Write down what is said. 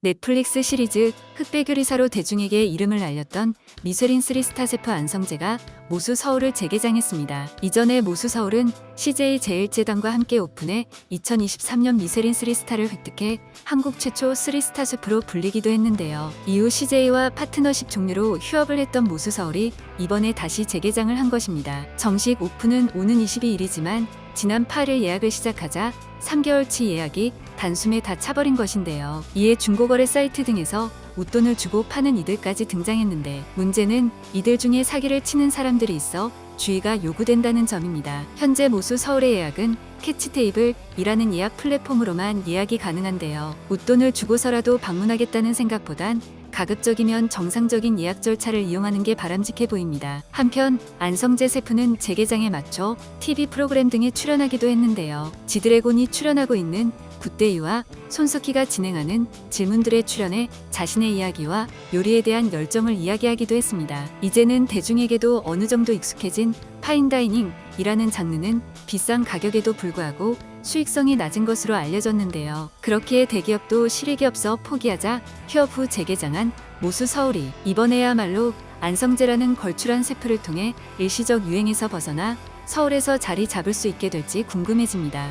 넷플릭스 시리즈 흑백 요리사로 대중에게 이름을 알렸던 미쉐린 3스타 셰프 안성재가 모수 서울을 재개장했습니다. 이전에 모수 서울은 CJ 제일재단과 함께 오픈해 2023년 미쉐린 3스타를 획득해 한국 최초 3스타 셰프로 불리기도 했는데요. 이후 CJ와 파트너십 종료로 휴업을 했던 모수 서울이 이번에 다시 재개장을 한 것입니다. 정식 오픈은 오는 22일이지만 지난 8일 예약을 시작하자 3개월치 예약이 단숨에 다 차버린 것인데요. 이에 중고거래 사이트 등에서 웃돈을 주고 파는 이들까지 등장했는데 문제는 이들 중에 사기를 치는 사람들이 있어 주의가 요구된다는 점입니다. 현재 모수 서울의 예약은 캐치테이블이라는 예약 플랫폼으로만 예약이 가능한데요. 웃돈을 주고서라도 방문하겠다는 생각보단 가급적이면 정상적인 예약 절차를 이용하는 게 바람직해 보입니다. 한편 안성재 셰프는 재개장에 맞춰 TV 프로그램 등에 출연하기도 했는데요. 지드래곤이 출연하고 있는 굿데이와 손석희가 진행하는 질문들에 출연해 자신의 이야기와 요리에 대한 열정을 이야기하기도 했습니다. 이제는 대중에게도 어느 정도 익숙해진 파인다이닝이라는 장르는 비싼 가격에도 불구하고 수익성이 낮은 것으로 알려졌는데요. 그렇기에 대기업도 실익이 없어 포기하자 휴업 후 재개장한 모수 서울이 이번에야말로 안성재라는 걸출한 셰프를 통해 일시적 유행에서 벗어나 서울에서 자리 잡을 수 있게 될지 궁금해집니다.